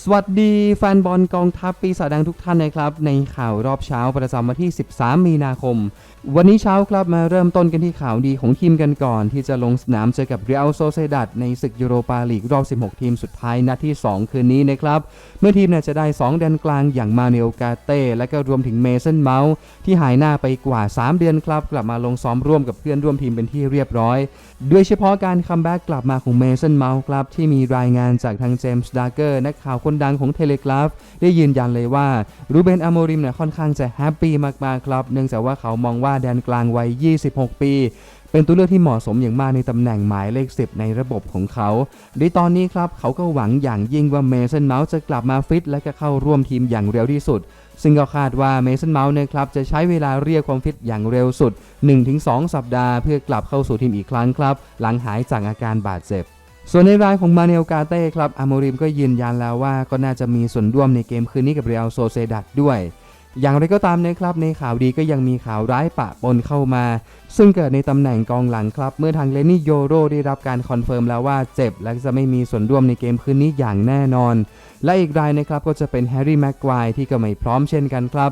สวัสดีแฟนบอลกองทัพปีศาจแดงทุกท่านนะครับ ในข่าวรอบเช้าประจำวันที่ 13 มีนาคม วันนี้เช้าครับมาเริ่มต้นกันที่ข่าวดีของทีมกันก่อน ที่จะลงสนามเจอกับเรอัลโซเซดัดในศึกยูโรปาลีกรอบ 16 ทีมสุดท้ายนัดที่ 2 คืนนี้นะครับ เมื่อทีมเนี่ยจะได้2แดนกลางอย่างมาเนลกาเต้ และก็รวมถึงเมสันเมาส์ที่หายหน้าไปกว่า 3 เดือนครับ กลับมาลงซ้อมร่วมกับเพื่อนร่วมทีมเป็นที่เรียบร้อยโดยเฉพาะการคัมแบ็กกลับมาของเมสันเมาส์ครับที่มีรายงานจากทางเจมส์ดาร์เกอร์นักข่าวคนดังของเทเลกราฟได้ยืนยันเลยว่ารูเบนอโมริมเนี่ยค่อนข้างจะแฮปปี้มากๆครับ เนื่องจากว่าเขามองว่าแดนกลางวัย 26 ปีเป็นตัวเลือกที่เหมาะสมอย่างมากในตำแหน่งหมายเลข 10 ในระบบของเขาโดยตอนนี้ครับ เขาก็หวังอย่างยิ่งว่าเมสันเมาส์จะกลับมาฟิต และก็เข้าร่วมทีมอย่างเร็วที่สุด ซึ่งก็คาดว่าเมสันเมาส์นะครับจะใช้เวลาเรียกความฟิตอย่างเร็วสุด 1-2 สัปดาห์เพื่อกลับเข้าสู่ทีมอีกครั้งครับ หลังหายจากอาการบาดเจ็บ ส่วนในรายของมาเนลกาเต้ครับอาโมริมก็ยืนยันแล้วว่าก็น่าจะมีส่วนร่วมในเกมคืนนี้กับเรอัลโซเซดัดด้วย อย่างไรก็ตามนะครับในข่าวดีก็ยังมีข่าวร้ายปะปนเข้ามา ซึ่งเกิดในตำแหน่งกองหลังครับ เมื่อทางเลนี่โยโรได้รับการคอนเฟิร์มแล้วว่าเจ็บ และจะไม่มีส่วนร่วมในเกมคืนนี้อย่างแน่นอน และอีกรายนะครับก็จะเป็นแฮร์รี่แม็กควายที่ก็ไม่พร้อมเช่นกันครับ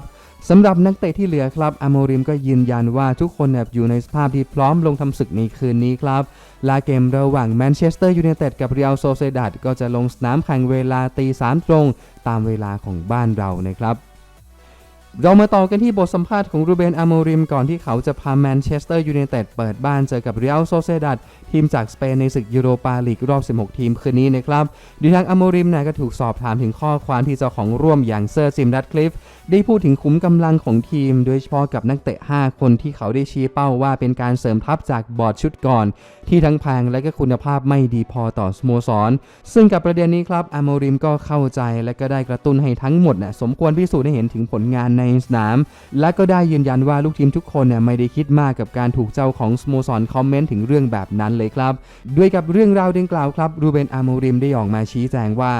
สำหรับนักเตะที่เหลือครับอาโมริมก็ยืนยันว่าทุกคนอยู่ในสภาพที่พร้อมลงทำศึกในคืนนี้ครับลาเกมระหว่างแมนเชสเตอร์ยูไนเต็ดกับเรอัลโซเซดัดก็จะลงสนามแข่งเวลาตีสามตรง ตามเวลาของบ้านเรานะครับ เรามาต่อกันที่บทสัมภาษณ์ของรูเบนอโมริมก่อนที่เขาจะพาแมนเชสเตอร์ยูไนเต็ดเปิดบ้านเจอกับเรอัลโซเซดัดทีมจากสเปนในศึกยูโรปาลีกรอบ 16 ทีมคืนนี้นะครับโดยทางอโมริมนี่ยก็ถูกสอบถามถึงข้อความที่เจ้าของร่วมอย่างเซอร์จิมดัตคลิฟได้พูดถึงขุ้มกำลังของทีม โดยเฉพาะกับนักเตะ 5 คนที่เขาได้ชี้เป้าว่าเป็นการเสริมทัพจากบอร์ดชุดก่อน ที่ทั้งแพงและก็คุณภาพไม่ดีพอต่อสโมสร ซึ่งกับประเด็นนี้ครับอโมริมก็เข้าใจและก็ได้กระตุ้นให้ทั้งหมดนะสมควรพิสูจน์ให้เห็นถึงผลงานในสนาม และก็ได้ยืนยันว่าลูกทีมทุกคนเนี่ยไม่ได้คิดมากกับการถูกเจ้าของสโมสรคอมเมนต์ถึงเรื่องแบบนั้นเลยครับ ด้วยกับเรื่องราวดังกล่าวครับรูเบนอาโมริมได้ออกมาชี้แจงว่า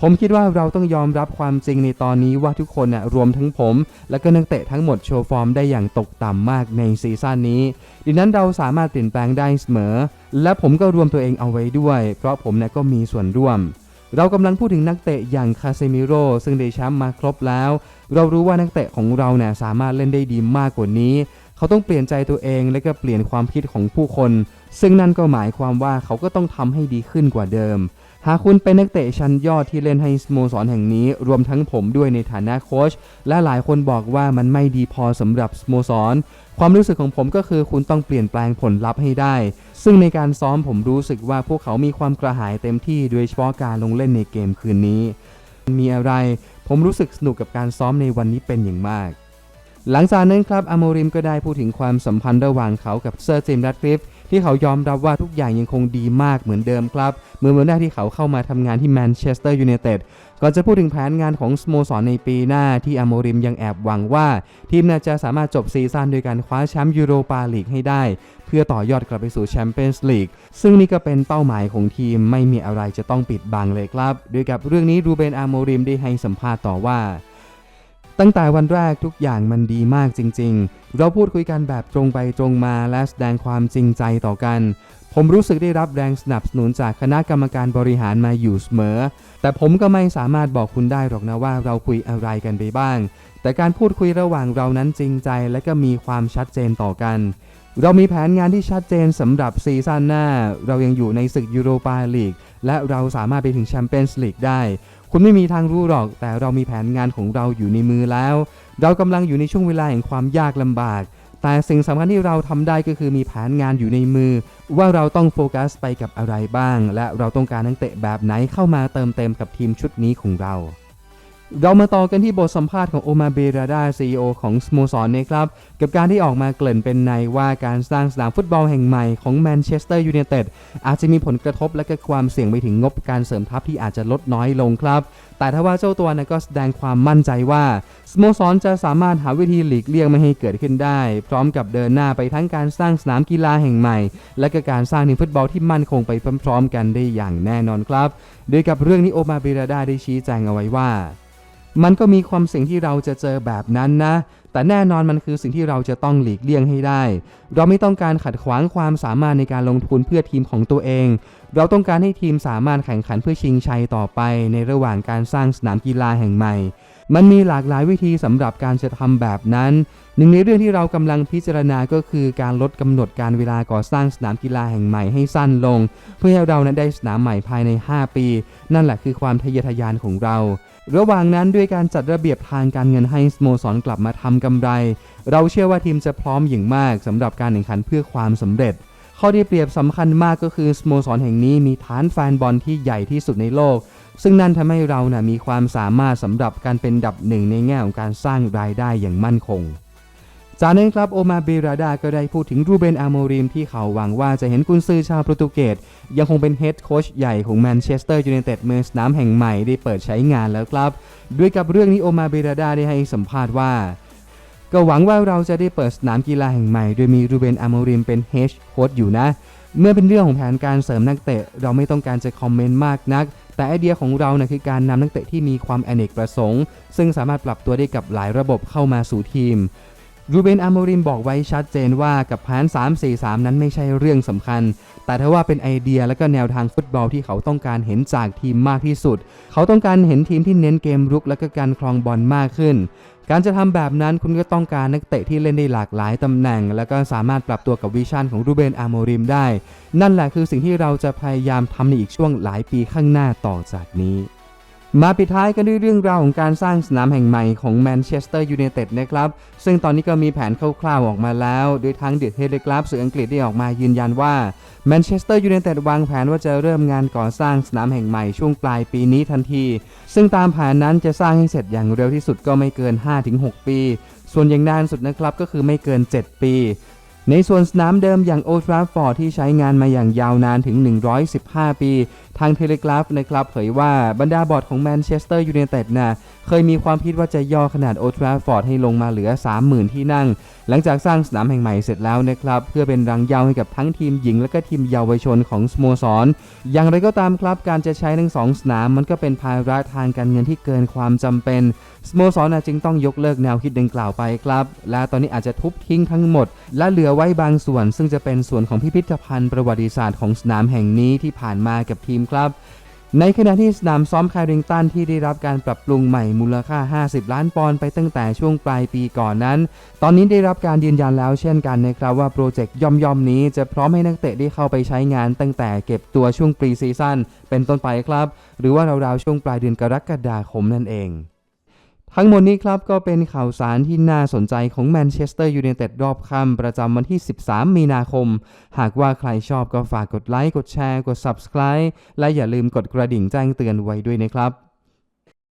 ผมคิดว่าเราต้องยอมรับความจริงในตอนนี้ว่าทุกคนน่ะรวมทั้งผม และก็นักเตะทั้งหมดโชว์ฟอร์มได้อย่างตกต่ำมากในซีซั่นนี้ ดังนั้นเราสามารถเปลี่ยนแปลงได้เสมอ และผมก็รวมตัวเองเอาไว้ด้วย เพราะผมเนี่ยก็มีส่วนร่วม เรากำลังพูดถึงนักเตะอย่างคาเซมิโร่ซึ่งได้แชมป์มาครบแล้ว เรารู้ว่านักเตะของเราเนี่ยสามารถเล่นได้ดีมากกว่านี้ เขาต้องเปลี่ยนใจตัวเองและก็เปลี่ยนความคิดของผู้คน ซึ่งนั่นก็หมายความว่าเขาก็ต้องทำให้ดีขึ้นกว่าเดิม หากคุณเป็นนักเตะชั้นยอดที่เล่นให้สโมสรแห่งนี้ รวมทั้งผมด้วยในฐานะโค้ชและหลายคนบอกว่ามันไม่ดีพอสำหรับสโมสร ความรู้สึกของผมก็คือคุณต้องเปลี่ยนแปลงผลลัพธ์ให้ได้ ซึ่งในการซ้อมผมรู้สึกว่าพวกเขามีความกระหายเต็มที่โดยเฉพาะการลงเล่นในเกมคืนนี้ มีอะไร ผมรู้สึกสนุกกับการซ้อมในวันนี้เป็นอย่างมากหลังจากนั้นครับอโมริมก็ได้พูดถึงความสัมพันธ์ระหว่างเขากับเซอร์เจมส์ดัตคลิฟ ที่เขายอมรับว่าทุกอย่างยังคงดีมากเหมือนเดิมครับ เมื่อเมื่อแรกที่เขาเข้ามาทำงานที่แมนเชสเตอร์ยูไนเต็ดก่อนจะพูดถึงแผนงานของสโมสรในปีหน้าที่อโมริมยังแอบหวังว่า ทีมน่าจะสามารถจบซีซั่นโดยการคว้าแชมป์ยูโรปาลีกให้ได้ เพื่อต่อยอดกลับไปสู่แชมเปี้ยนส์ลีกซึ่งนี่ก็เป็นเป้าหมายของทีมไม่มีอะไรจะต้องปิดบังเลยครับโดยกับเรื่องนี้รูเบนอาโมริมได้ให้สัมภาษณ์ต่อว่า ตั้งแต่วันแรกทุกอย่างมันดีมากจริง ๆ เราพูดคุยกันแบบตรงไปตรงมาและแสดงความจริงใจต่อกัน ผมรู้สึกได้รับแรงสนับสนุนจากคณะกรรมการบริหารมาอยู่เสมอ แต่ผมก็ไม่สามารถบอกคุณได้หรอกนะว่าเราคุยอะไรกันไปบ้าง แต่การพูดคุยระหว่างเรานั้นจริงใจและก็มีความชัดเจนต่อกัน เรามีแผนงานที่ชัดเจนสำหรับซีซั่นหน้า เรายังอยู่ในศึกยูโรปาลีกและเราสามารถไปถึงแชมเปี้ยนส์ลีกได้ คุณไม่มีทางรู้หรอก แต่เรามีแผนงานของเราอยู่ในมือแล้ว เรากำลังอยู่ในช่วงเวลาแห่งความยากลำบาก แต่สิ่งสำคัญที่เราทำได้ก็คือมีแผนงานอยู่ในมือ ว่าเราต้องโฟกัสไปกับอะไรบ้าง และเราต้องการนักเตะแบบไหนเข้ามาเติมเต็มกับทีมชุดนี้ของเรา เรามาต่อกันที่บทสัมภาษณ์ของโอมาเบราดาซีอของสโมสรนะครับ กับการที่ออกมาเกริ่นเป็นในว่าการสร้างสนามฟุตบอลแห่งใหม่ของแมนเชสเตอร์ยูไนเต็ดอาจจะมีผลกระทบและก็ความเสี่ยงไปถึงงบการเสริมทัพที่อาจจะลดน้อยลงครับ แต่ถ้าว่าเจ้าตัวนะก็แสดงความมั่นใจว่าสโมสรจะสามารถหาวิธีหลีกเลี่ยงไม่ให้เกิดขึ้นได้ พร้อมกับเดินหน้าไปทั้งการสร้างสนามกีฬาแห่งใหม่ และก็การสร้างทีมฟุตบอลที่มั่นคงไปพร้อมๆ กันได้อย่างแน่นอนครับ โดยกับเรื่องนี้โอมาเบราดาได้ชี้แจงเอาไว้ว่า มันก็มีความเสี่ยงที่เราจะเจอแบบนั้นนะแแต่แน่นอนมันคือสิ่งที่เราจะต้องหลีกเลี่ยงให้ได้ เราไม่ต้องการขัดขวางความสามารถในการลงทุนเพื่อทีมของตัวเอง เราต้องการให้ทีมสามารถแข่งขันเพื่อชิงชัยต่อไป ในระหว่างการสร้างสนามกีฬาแห่งใหม่ มันมีหลากหลายวิธีสำหรับการจะทำแบบนั้น หนึ่งในเรื่องที่เรากำลังพิจารณาก็คือการลดกำหนดการเวลาก่อสร้างสนามกีฬาแห่งใหม่ให้สั้นลง เพื่อให้เรานั้นได้สนามใหม่ภายใน 5 ปี นั่นแหละคือความทะเยอทะยานของเรา ระหว่างนั้นด้วยการจัดระเบียบทางการเงินให้สโมสรกลับมาทำกำไร เราเชื่อว่าทีมจะพร้อมอย่างมากสำหรับการแข่งขันเพื่อความสำเร็จข้อที่เปรียบสำคัญมากก็คือสโมสรแห่งนี้มีฐานแฟนบอลที่ใหญ่ที่สุดในโลก ซึ่งนั่นทำให้เรานะ่ะมีความสามารถสำหรับการเป็นดับหนึ่งในแง่ของการสร้างรายได้อย่างมั่นคง จากนั้นครับโอมาเบราดาก็ได้พูดถึงรูเบนอาโมริมที่เขาหวังว่าจะเห็นกุนซือชาวโปรตุเกสยังคงเป็นเฮดโค้ชใหญ่ของแมนเชสเตอร์ยูไนเต็ดเมื่อสนามแห่งใหม่ได้เปิดใช้งานแล้วครับ ด้วยกับเรื่องนี้โอมาเบราดาได้ให้สัมภาษณ์ว่าก็หวังว่าเราจะได้เปิดสนามกีฬาแห่งใหม่ โดยมีรูเบนอาโมริมเป็นเฮดโค้ชอยู่นะ เมื่อเป็นเรื่องของแผนการเสริมนักเตะ เราไม่ต้องการจะคอมเมนต์มากนัก แต่ไอเดียของเรานะคือการนำนักเตะที่มีความแอเนกประสงค์ ซึ่งสามารถปรับตัวได้กับหลายระบบเข้ามาสู่ทีมรูเบนอาโมริมบอกไว้ชัดเจนว่ากับแผน 3-4-3 นั้นไม่ใช่เรื่องสำคัญ แต่ถ้าว่าเป็นไอเดียและก็แนวทางฟุตบอลที่เขาต้องการเห็นจากทีมมากที่สุด เขาต้องการเห็นทีมที่เน้นเกมรุกและก็การคลองบอลมากขึ้น การจะทำแบบนั้นคุณก็ต้องการนักเตะที่เล่นได้หลากหลายตำแหน่ง และก็สามารถปรับตัวกับวิชั่นของรูเบนอาโมริมได้ นั่นแหละคือสิ่งที่เราจะพยายามทำในอีกช่วงหลายปีข้างหน้าต่อจากนี้ มาปิดท้ายกันด้วยเรื่องราวของการสร้างสนามแห่งใหม่ของแมนเชสเตอร์ยูไนเต็ดนะครับ ซึ่งตอนนี้ก็มีแผนคร่าวๆออกมาแล้ว โดยทางเดอะเทเลกราฟสื่ออังกฤษได้ออกมายืนยันว่าแมนเชสเตอร์ยูไนเต็ดวางแผนว่าจะเริ่มงานก่อสร้างสนามแห่งใหม่ช่วงปลายปีนี้ทันที ซึ่งตามแผนนั้นจะสร้างให้เสร็จอย่างเร็วที่สุดก็ไม่เกิน 5-6 ปี ส่วนอย่างนานสุดนะครับก็คือไม่เกิน 7 ปีในส่วนสนามเดิมอย่างโอทราฟอร์ดที่ใช้งานมาอย่างยาวนานถึง 115 ปี ทางเทเลกราฟนะครับเผยว่าบรรดาบอร์ดของแมนเชสเตอร์ยูไนเต็ดนะเคยมีความคิดว่าจะย่อขนาดโอทราฟอร์ดให้ลงมาเหลือ 30,000 ที่นั่ง หลังจากสร้างสนามแห่งใหม่เสร็จแล้วนะครับ เพื่อเป็นรังเยาวให้กับทั้งทีมหญิง และก็ทีมเยาวชนของสโมสร อย่างไรก็ตามครับการจะใช้ทั้งสองสนามมันก็เป็นภาระทางการเงินที่เกินความจำเป็นสโมสรน่ะจึงต้องยกเลิกแนวคิดดังกล่าวไปครับ และตอนนี้อาจจะทุบทิ้งทั้งหมด และเหลือไว้บางส่วน ซึ่งจะเป็นส่วนของพิพิธภัณฑ์ประวัติศาสตร์ของสนามแห่งนี้ที่ผ่านมากับทีมครับ ในขณะที่สนามซ้อมคาริงตันที่ได้รับการปรับปรุงใหม่มูลค่า 50 ล้านปอนด์ไปตั้งแต่ช่วงปลายปีก่อนนั้น ตอนนี้ได้รับการยืนยันแล้วเช่นกันนะครับว่าโปรเจกต์ย่อมๆนี้จะพร้อมให้นักเตะได้เข้าไปใช้งานตั้งแต่เก็บตัวช่วงปรีซีซั่นเป็นต้นไปครับ หรือว่าราวๆช่วงปลายเดือนกรกฎาคมนั่นเอง ทั้งหมดนี้ครับก็เป็นข่าวสารที่น่าสนใจของแมนเชสเตอร์ยูไนเต็ดรอบค่ำประจำวันที่ 13 มีนาคม หากว่าใครชอบก็ฝากกดไลค์ กดแชร์ กด Subscribe และอย่าลืมกดกระดิ่งแจ้งเตือนไว้ด้วยนะครับ